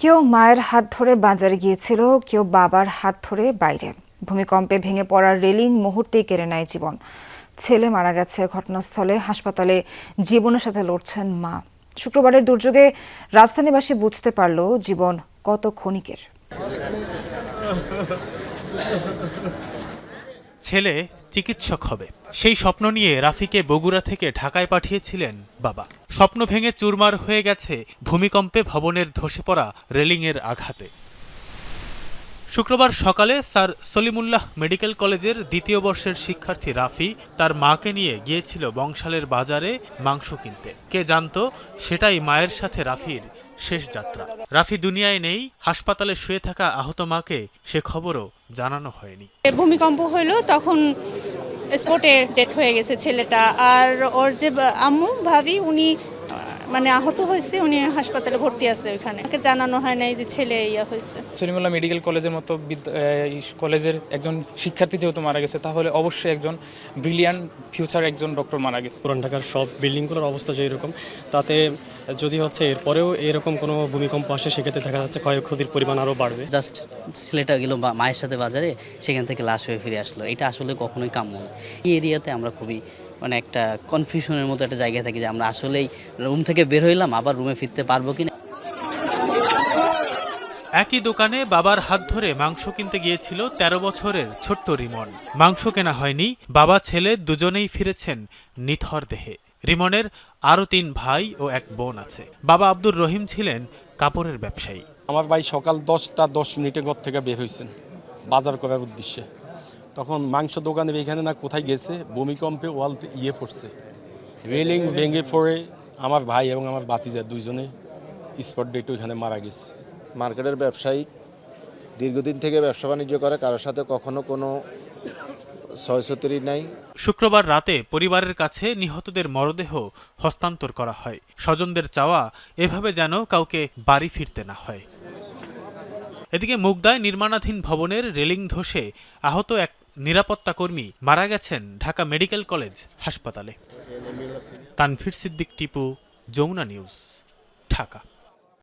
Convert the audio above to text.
কেউ মায়ের হাত ধরে বাজারে গিয়েছিল, কেউ বাবার হাত ধরে বাইরে। ভূমিকম্পে ভেঙে পড়ার রেলিং মুহূর্তেই কেড়ে নেয় জীবন। ছেলে মারা গেছে ঘটনাস্থলে, হাসপাতালে জীবনের সাথে লড়ছেন মা। শুক্রবারের দুর্যোগে রাজধানীবাসী বুঝতে পারল জীবন কত ক্ষণিকের। ছেলে চিকিৎসক হবে। সেই স্বপ্ন নিয়ে রাফিকে বগুড়া থেকে ঢাকায় পাঠিয়েছিলেন বাবা। স্বপ্ন ভেঙে চুরমার হয়ে গেছে ভূমিকম্পে ভবনের ধসে পড়া রেলিংয়ের আঘাতে। শুক্রবার সকালে স্যার সলিমুল্লাহ মেডিকেল কলেজের দ্বিতীয় বর্ষের শিক্ষার্থী রাফি তার মাকে নিয়ে গিয়েছিল বংশালের বাজারে মাংস কিনতে। কে জানতো, সেটাই মায়ের সাথে রাফির শেষ যাত্রা। রাফি দুনিয়ায় নেই, হাসপাতালে শুয়ে থাকা আহত মাকে সে খবরও জানানো হয়নি। ভূমিকম্প হইল তখন স্পটে ডেথ হয়ে গেছে ছেলেটা। আর ওর যে আম্মু, ভাবি, উনি মানে আহত হয়েছে উনি হাসপাতালে ভর্তি আছে ওখানে ওকে জানানো হয় নাই যে ছেলে ইয়া হয়েছে। সলিমুল্লাহ মেডিকেল কলেজের মতো বিদ্যা- এই কলেজের একজন শিক্ষার্থী যেহেতু মারা গেছে তাহলে অবশ্যই একজন ব্রিলিয়ান্ট ফিউচার একজন ডক্টর মারা গেছে। পুরান ঢাকার সব বিল্ডিংগুলোর অবস্থা যে এরকম তাতে যদি হচ্ছে এরপরেও এরকম কোনো ভূমিকম্প আসে সেক্ষেত্রে দেখা যাচ্ছে ক্ষয়ক্ষতির পরিমাণ আরও বাড়বে। জাস্ট ছেলেটা গেল বা- মায়ের সাথে বাজারে সেখান থেকে লাশ হয়ে ফিরে আসলো। এটা আসলে কখনোই কাম্য না। এই এরিয়াতে আমরা খুবই মানে একটা কনফিউশনের মতো একটা জায়গায় থাকি যে আমরা আসলেই রুম থেকে বের হইলাম আবার রুমে ফিরতে পারব কিনা? একই দোকানে বাবার হাত ধরে মাংস কিনতে গিয়েছিল ১৩ বছরের ছোট্ট রিমন। মাংস কেনা হয়নি বাবা ছেলে দুজনেই ফিরেছেন নিথর দেহে। রিমনের আরও তিন ভাই ও এক বোন আছে। বাবা আব্দুর রহিম ছিলেন কাপড়ের ব্যবসায়ী। আমার ভাই সকাল দশটা দশ মিনিটে ঘর থেকে বের হয়েছেন বাজার করার উদ্দেশ্যে। তখন মাংস দোকানের এখানে না কোথায় গেছে? ভূমিকম্পে ওয়াল ইয়ে পড়ছে। রেলিং ভেঙে পড়ে আমার ভাই এবং আমার বাতিজা দুইজনে স্পট ডেট ওইখানে মারা গেছে। মার্কেটের ব্যবসায়ী দীর্ঘদিন থেকে ব্যবসা বাণিজ্য করে কারোর সাথে কখনো কোনো ছয়সতরি নাই। শুক্রবার রাতে পরিবারের কাছে নিহতদের মরদেহ হস্তান্তর করা হয়। স্বজনদের চাওয়া এভাবে যেন কাউকে বাড়ি ফিরতে না হয়। এদিকে মুগদায় নির্মাণাধীন ভবনের রেলিং ধসে আহত এক নিরাপত্তা কর্মী মারা গেছেন ঢাকা মেডিকেল কলেজ হাসপাতালে। তানফির সিদ্দিক টিপু যমুনা নিউজ ঢাকা।